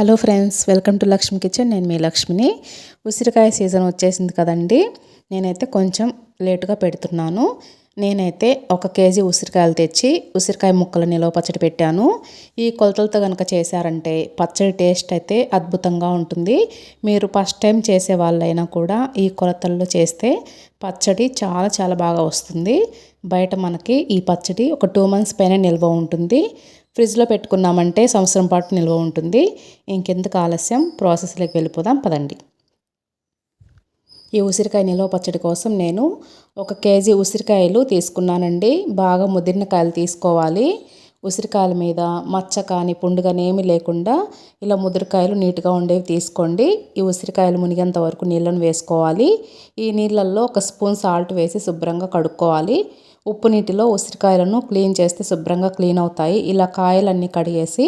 Hello friends welcome to Lakshmi kitchen. నేను మీ లక్ష్మిని. ఉసిరికాయ సీజన్ వచ్చేసింది కదండి నేనైతే కొంచెం లేటుగా పెడుతున్నాను. నేనైతే ఒక కేజీ ఉసిరికాయలు తెచ్చి ఉసిరికాయ ముక్కలు నిలవ పచ్చడి పెట్టాను. ఈ కొలతలతో కనుక చేశారంటే పచ్చడి టేస్ట్ అయితే అద్భుతంగా ఉంటుంది. మీరు ఫస్ట్ టైం చేసే వాళ్ళైనా కూడా ఈ కొలతల్లో చేస్తే పచ్చడి చాలా చాలా బాగా వస్తుంది. బయట మనకి ఈ పచ్చడి ఒక టూ మంత్స్ పైన నిల్వ ఉంటుంది. ఫ్రిడ్జ్లో పెట్టుకున్నామంటే సంవత్సరం పాటు నిల్వ ఉంటుంది. ఇంకెందుకు ఆలస్యం? ప్రాసెస్లోకి వెళ్ళిపోదాం పదండి. ఈ ఉసిరికాయ నిల్వ పచ్చడి కోసం నేను ఒక కేజీ ఉసిరికాయలు తీసుకున్నానండి. బాగా ముదిరిన కాయలు తీసుకోవాలి. ఉసిరికాయల మీద మచ్చ కానీ పుండు కానీ ఏమీ లేకుండా ఇలా ముదిరికాయలు నీట్గా ఉండేవి తీసుకోండి. ఈ ఉసిరికాయలు మునిగేంత వరకు నీళ్ళను వేసుకోవాలి. ఈ నీళ్ళల్లో ఒక స్పూన్ సాల్ట్ వేసి శుభ్రంగా కడుక్కోవాలి. ఉప్పు నీటిలో ఉసిరికాయలను క్లీన్ చేస్తే శుభ్రంగా క్లీన్ అవుతాయి. ఇలా కాయలన్నీ కడిగేసి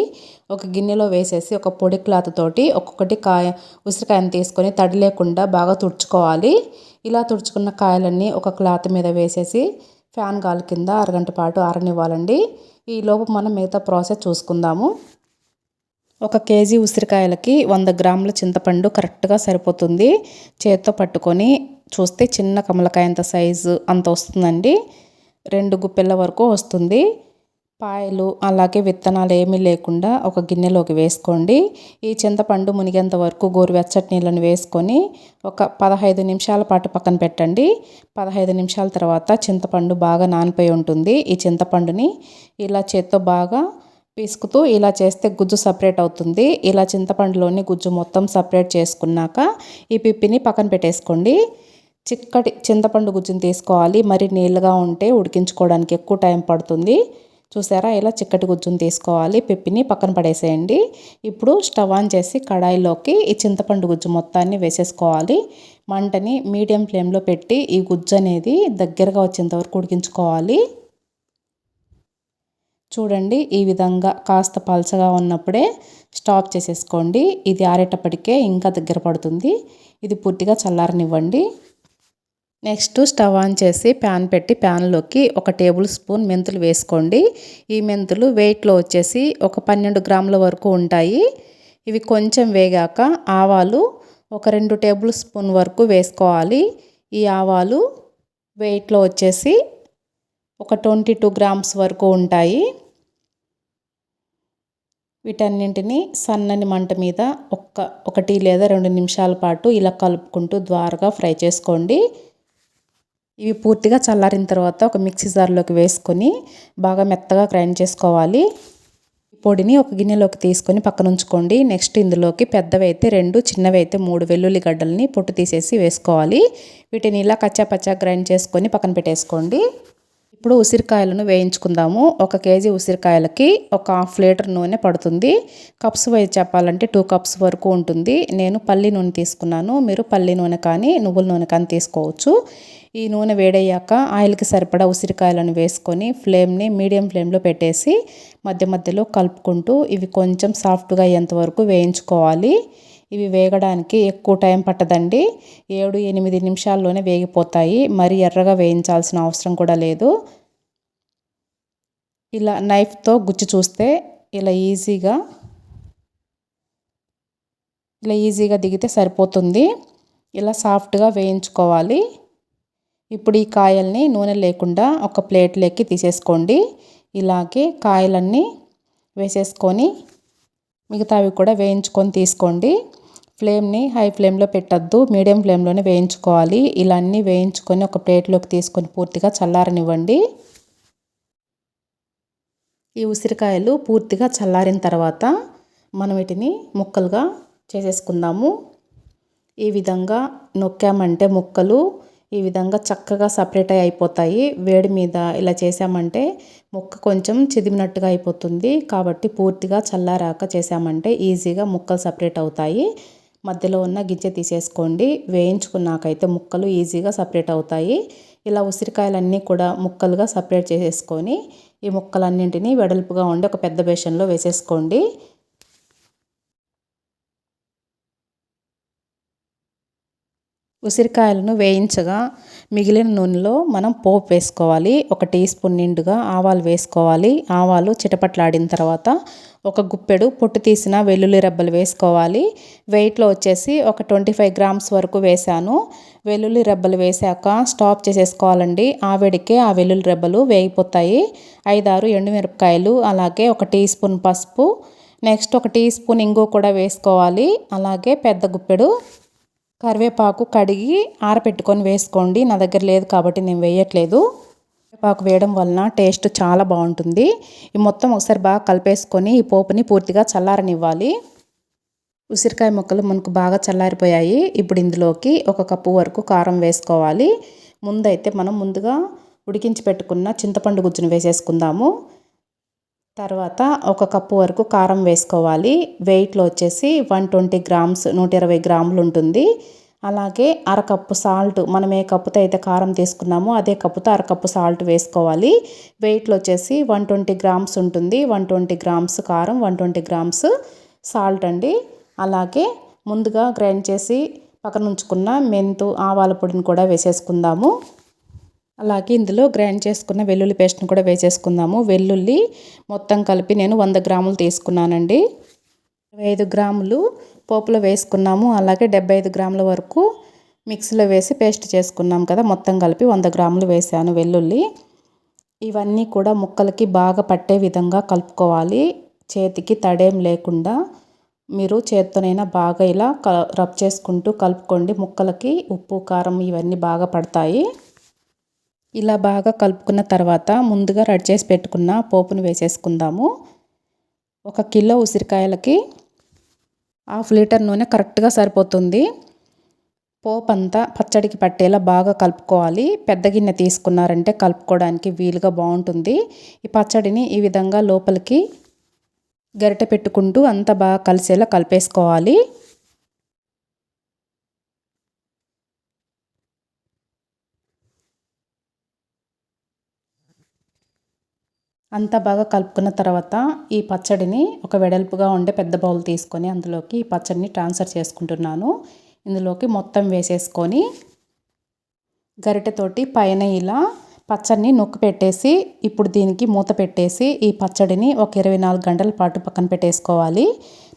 ఒక గిన్నెలో వేసేసి ఒక పొడి క్లాత్ తోటి ఒక్కొక్కటి కాయ ఉసిరికాయను తీసుకొని తడి లేకుండా బాగా తుడుచుకోవాలి. ఇలా తుడుచుకున్న కాయలన్నీ ఒక క్లాత్ మీద వేసేసి ఫ్యాన్ గాలి కింద అరగంట పాటు ఆరనివ్వాలండి. ఈ లోపు మనం మిగతా ప్రాసెస్ చూసుకుందాము. ఒక కేజీ ఉసిరికాయలకి వంద గ్రాముల చింతపండు కరెక్ట్గా సరిపోతుంది. చేత్తో పట్టుకొని చూస్తే చిన్న కమలకాయంత సైజు అంత వస్తుందండి. రెండు గుప్పెల వరకు వస్తుంది. పాయలు అలాగే విత్తనాలు ఏమీ లేకుండా ఒక గిన్నెలోకి వేసుకోండి. ఈ చింతపండు మునిగేంత వరకు గోరువెచ్చటి నీళ్ళని వేసుకొని ఒక పదహైదు నిమిషాల పాటు పక్కన పెట్టండి. పదహైదు నిమిషాల తర్వాత చింతపండు బాగా నానిపోయి ఉంటుంది. ఈ చింతపండుని ఇలా చేత్తో బాగా పీసుకుతూ ఇలా చేస్తే గుజ్జు సపరేట్ అవుతుంది. ఇలా చింతపండులోని గుజ్జు మొత్తం సపరేట్ చేసుకున్నాక ఈ పిప్పిని పక్కన పెట్టేసుకోండి. చిక్కటి చింతపండు గుజ్జుని తీసుకోవాలి. మరి నీళ్ళగా ఉంటే ఉడికించుకోవడానికి ఎక్కువ టైం పడుతుంది. చూసారా? ఇలా చిక్కటి గుజ్జుని తీసుకోవాలి. పిప్పిని పక్కన పడేసేయండి. ఇప్పుడు స్టవ్ ఆన్ చేసి కడాయిలోకి ఈ చింతపండు గుజ్జు మొత్తాన్ని వేసేసుకోవాలి. మంటని మీడియం ఫ్లేమ్లో పెట్టి ఈ గుజ్జు అనేది దగ్గరగా వచ్చేంతవరకు ఉడికించుకోవాలి. చూడండి ఈ విధంగా కాస్త పలచగా ఉన్నప్పుడే స్టాప్ చేసేసుకోండి. ఇది ఆరేటప్పటికే ఇంకా దగ్గర పడుతుంది. ఇది పూర్తిగా చల్లారనివ్వండి. నెక్స్ట్ స్టవ్ ఆన్ చేసి ప్యాన్ పెట్టి ప్యాన్లోకి ఒక టేబుల్ స్పూన్ మెంతులు వేసుకోండి. ఈ మెంతులు వెయిట్లో వచ్చేసి ఒక పన్నెండు గ్రాముల వరకు ఉంటాయి. ఇవి కొంచెం వేగాక ఆవాలు ఒక రెండు టేబుల్ స్పూన్ వరకు వేసుకోవాలి. ఈ ఆవాలు వెయిట్లో వచ్చేసి ఒక ట్వంటీ టూ గ్రామ్స్ వరకు ఉంటాయి. వీటన్నింటిని సన్నని మంట మీద ఒక్క ఒకటి లేదా రెండు నిమిషాల పాటు ఇలా కలుపుకుంటూ ద్వారగా ఫ్రై చేసుకోండి. ఇవి పూర్తిగా చల్లారిన తర్వాత ఒక మిక్సీ జార్లోకి వేసుకొని బాగా మెత్తగా గ్రైండ్ చేసుకోవాలి. పొడిని ఒక గిన్నెలోకి తీసుకొని పక్కన ఉంచుకోండి. నెక్స్ట్ ఇందులోకి పెద్దవి అయితే రెండు చిన్నవి అయితే మూడు వెల్లుల్లిగడ్డల్ని పొట్టు తీసేసి వేసుకోవాలి. వీటిని ఇలా కచ్చా పచ్చా గ్రైండ్ చేసుకొని పక్కన పెట్టేసుకోండి. ఇప్పుడు ఉసిరికాయలను వేయించుకుందాము. ఒక కేజీ ఉసిరికాయలకి ఒక హాఫ్ లీటర్ నూనె పడుతుంది. కప్స్ వైజ్ చెప్పాలంటే టూ కప్స్ వరకు ఉంటుంది. నేను పల్లి నూనె తీసుకున్నాను. మీరు పల్లి నూనె కానీ నువ్వుల నూనె కానీ తీసుకోవచ్చు. ఈ నూనె వేడయ్యాక ఆయిల్కి సరిపడా ఉసిరికాయలను వేసుకొని ఫ్లేమ్ని మీడియం ఫ్లేమ్లో పెట్టేసి మధ్య మధ్యలో కలుపుకుంటూ ఇవి కొంచెం సాఫ్ట్గా అయ్యేంతవరకు వేయించుకోవాలి. ఇవి వేగడానికి ఎక్కువ టైం పట్టదండి. ఏడు ఎనిమిది నిమిషాల్లోనే వేగిపోతాయి. మరి ఎర్రగా వేయించాల్సిన అవసరం కూడా లేదు. ఇలా నైఫ్తో గుచ్చి చూస్తే ఇలా ఈజీగా ఇలా ఈజీగా దిగితే సరిపోతుంది. ఇలా సాఫ్ట్గా వేయించుకోవాలి. ఇప్పుడు ఈ కాయల్ని నూనె లేకుండా ఒక ప్లేట్లోకి తీసేసుకోండి. ఇలాగే కాయలన్నీ వేసేసుకొని మిగతావి కూడా వేయించుకొని తీసుకోండి. ఫ్లేమ్ని హై ఫ్లేమ్లో పెట్టద్దు మీడియం ఫ్లేమ్లోనే వేయించుకోవాలి. ఇలా అన్నీ వేయించుకొని ఒక ప్లేట్లోకి తీసుకొని పూర్తిగా చల్లారనివ్వండి. ఈ ఉసిరికాయలు పూర్తిగా చల్లారిన తర్వాత మనం వీటిని ముక్కలుగా చేసేసుకుందాము. ఈ విధంగా నొక్కామంటే ముక్కలు ఈ విధంగా చక్కగా సపరేట్ అయి అయిపోతాయి. వేడి మీద ఇలా చేసామంటే ముక్క కొంచెం చిదిమినట్టుగా అయిపోతుంది. కాబట్టి పూర్తిగా చల్లారాక చేసామంటే ఈజీగా ముక్కలు సపరేట్ అవుతాయి. మధ్యలో ఉన్న గింజ తీసేసుకోండి. వేయించుకున్నాకైతే ముక్కలు ఈజీగా సపరేట్ అవుతాయి. ఇలా ఉసిరికాయలన్నీ కూడా ముక్కలుగా సపరేట్ చేసేసుకొని ఈ ముక్కలన్నింటినీ వెడల్పుగా ఉండి ఒక పెద్ద బేషన్లో వేసేసుకోండి. ఉసిరికాయలను వేయించగా మిగిలిన నూనెలో మనం పోపు వేసుకోవాలి. ఒక టీ స్పూన్ నిండుగా ఆవాలు వేసుకోవాలి. ఆవాలు చిటపట్లాడిన తర్వాత ఒక గుప్పెడు పొట్టు తీసిన వెల్లుల్లి రెబ్బలు వేసుకోవాలి. వెయిట్లో వచ్చేసి ఒక ట్వంటీ ఫైవ్ గ్రామ్స్ వరకు వేసాను వెల్లుల్లి రెబ్బలు వేసాక స్టాప్ చేసేసుకోవాలండి. ఆవిడికే ఆ వెల్లుల్లి రెబ్బలు వేగిపోతాయి. ఐదారు ఎండుమిరపకాయలు అలాగే ఒక టీ స్పూన్ పసుపు. నెక్స్ట్ ఒక టీ స్పూన్ ఇంగు కూడా వేసుకోవాలి. అలాగే పెద్ద గుప్పెడు కరివేపాకు కడిగి ఆరపెట్టుకొని వేసుకోండి. నా దగ్గర లేదు కాబట్టి నేను వేయట్లేదు. కరివేపాకు వేయడం వలన టేస్ట్ చాలా బాగుంటుంది. ఈ మొత్తం ఒకసారి బాగా కలిపేసుకొని ఈ పోపుని పూర్తిగా చల్లారనివ్వాలి. ఉసిరికాయ ముక్కలు మనకు బాగా చల్లారిపోయాయి. ఇప్పుడు ఇందులోకి ఒక కప్పు వరకు కారం వేసుకోవాలి. ముందైతే మనం ముందుగా ఉడికించి పెట్టుకున్న చింతపండు గుజ్జును వేసేసుకుందాము. తర్వాత ఒక కప్పు వరకు కారం వేసుకోవాలి. వెయిట్లో వచ్చేసి వన్ ట్వంటీ గ్రామ్స్ నూట ఇరవై గ్రాములు ఉంటుంది. అలాగే అరకప్పు సాల్ట్ మనం ఏ కప్పుతో అయితే కారం తీసుకున్నామో అదే కప్పుతో అరకప్పు సాల్ట్ వేసుకోవాలి. వెయిట్లో వచ్చేసి వన్ ట్వంటీ గ్రామ్స్ ఉంటుంది. వన్ ట్వంటీ గ్రామ్స్ కారం వన్ ట్వంటీ గ్రామ్స్ సాల్ట్ అండి. అలాగే ముందుగా గ్రైండ్ చేసి పక్కన ఉంచుకున్న మెంతు ఆవాల పొడిని కూడా వేసేసుకుందాము. అలాగే ఇందులో గ్రైండ్ చేసుకున్న వెల్లుల్లి పేస్ట్ని కూడా వేసేసుకుందాము. వెల్లుల్లి మొత్తం కలిపి నేను వంద గ్రాములు తీసుకున్నానండి. ఇరవై ఐదు గ్రాములు పోపులో వేసుకున్నాము. అలాగే డెబ్బై ఐదు గ్రాముల వరకు మిక్సీలో వేసి పేస్ట్ చేసుకున్నాం కదా. మొత్తం కలిపి వంద గ్రాములు వేసాను వెల్లుల్లి. ఇవన్నీ కూడా ముక్కలకి బాగా పట్టే విధంగా కలుపుకోవాలి. చేతికి తడేం లేకుండా మీరు చేత్తోనైనా బాగా ఇలా క రబ్ చేసుకుంటూ కలుపుకోండి. ముక్కలకి ఉప్పు కారం ఇవన్నీ బాగా పడతాయి. ఇలా బాగా కలుపుకున్న తర్వాత ముందుగా రెడీ చేసి పెట్టుకున్న పోపును వేసేసుకుందాము. ఒక కిలో ఉసిరికాయలకి హాఫ్ లీటర్ నూనె కరెక్ట్గా సరిపోతుంది. పోపు అంతా పచ్చడికి పట్టేలా బాగా కలుపుకోవాలి. పెద్ద గిన్నె తీసుకున్నారంటే కలుపుకోవడానికి వీలుగా బాగుంటుంది. ఈ పచ్చడిని ఈ విధంగా లోపలికి గరిటె పెట్టుకుంటూ అంతా బాగా కలిసేలా కలిపేసుకోవాలి. అంతా బాగా కలుపుకున్న తర్వాత ఈ పచ్చడిని ఒక వెడల్పుగా ఉండే పెద్ద బౌల్ తీసుకొని అందులోకి ఈ పచ్చడిని ట్రాన్స్ఫర్ చేసుకుంటున్నాను. ఇందులోకి మొత్తం వేసేసుకొని గరిటెతోటి పైన ఇలా పచ్చడిని నొక్కి పెట్టేసి ఇప్పుడు దీనికి మూత పెట్టేసి ఈ పచ్చడిని ఒక ఇరవై నాలుగు గంటల పాటు పక్కన పెట్టేసుకోవాలి.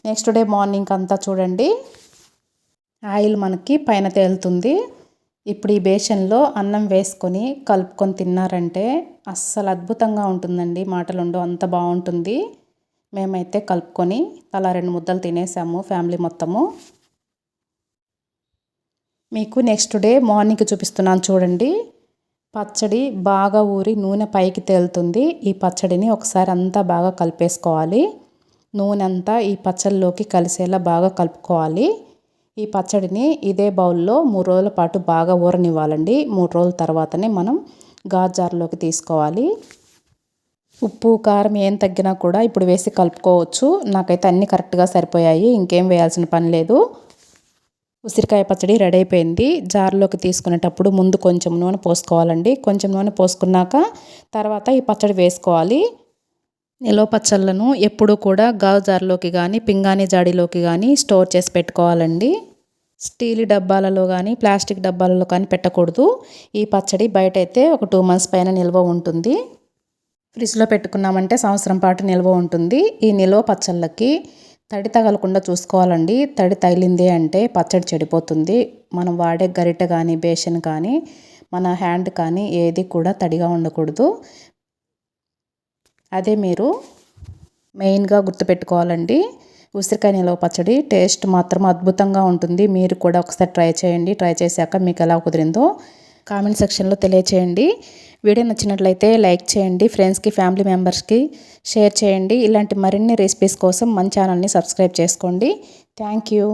నెక్స్ట్ డే మార్నింగ్ అంతా చూడండి. ఆయిల్ మనకి పైన తేలుతుంది. ఇప్పుడు ఈ బేషన్లో అన్నం వేసుకొని కలుపుకొని తిన్నారంటే అస్సలు అద్భుతంగా ఉంటుందండి. మాటలు ఉండవు అంత బాగుంటుంది. మేమైతే కలుపుకొని తలా రెండు ముద్దలు తినేసాము ఫ్యామిలీ మొత్తము. మీకు నెక్స్ట్ డే మార్నింగ్ చూపిస్తున్నాను చూడండి. పచ్చడి బాగా ఊరి నూనె పైకి తేలుతుంది. ఈ పచ్చడిని ఒకసారి అంతా బాగా కలిపేసుకోవాలి. నూనె అంతా ఈ పచ్చడిలోకి కలిసేలా బాగా కలుపుకోవాలి. ఈ పచ్చడిని ఇదే బౌల్లో మూడు రోజుల పాటు బాగా ఊరనివ్వాలండి. మూడు రోజుల తర్వాతనే మనం గాజార్లోకి తీసుకోవాలి. ఉప్పు కారం ఏం తగ్గినా కూడా ఇప్పుడు వేసి కలుపుకోవచ్చు. నాకైతే అన్నీ కరెక్ట్గా సరిపోయాయి. ఇంకేం వేయాల్సిన పని లేదు. ఉసిరికాయ పచ్చడి రెడీ అయిపోయింది. జార్లోకి తీసుకునేటప్పుడు ముందు కొంచెం నూనె పోసుకోవాలండి. కొంచెం నూనె పోసుకున్నాక తర్వాత ఈ పచ్చడి వేసుకోవాలి. నిల్వ పచ్చళ్ళను ఎప్పుడూ కూడా గాజు జార్లోకి కానీ పింగాణి జాడీలోకి కానీ స్టోర్ చేసి పెట్టుకోవాలండి. స్టీల్ డబ్బాలలో కానీ ప్లాస్టిక్ డబ్బాలలో కానీ పెట్టకూడదు. ఈ పచ్చడి బయట అయితే ఒక టూ మంత్స్ పైన నిల్వ ఉంటుంది. ఫ్రిడ్జ్లో పెట్టుకున్నామంటే సంవత్సరం పాటు నిల్వ ఉంటుంది. ఈ నిల్వ పచ్చళ్ళకి తడి తగలకుండా చూసుకోవాలండి. తడి తగిలింది అంటే పచ్చడి చెడిపోతుంది. మనం వాడే గరిటె కానీ బేషన్ కానీ మన హ్యాండ్ కానీ ఏది కూడా తడిగా ఉండకూడదు. అదే మీరు మెయిన్గా గుర్తుపెట్టుకోవాలండి. ఉసిరికాయ నిలవ పచ్చడి టేస్ట్ మాత్రం అద్భుతంగా ఉంటుంది. మీరు కూడా ఒకసారి ట్రై చేయండి. ట్రై చేశాక మీకు ఎలా కుదిరిందో కామెంట్ సెక్షన్లో తెలియచేయండి. వీడియో నచ్చినట్లయితే లైక్ చేయండి. ఫ్రెండ్స్కి ఫ్యామిలీ మెంబర్స్కి షేర్ చేయండి. ఇలాంటి మరిన్ని రెసిపీస్ కోసం మన ఛానల్ని సబ్స్క్రైబ్ చేసుకోండి. Thank you.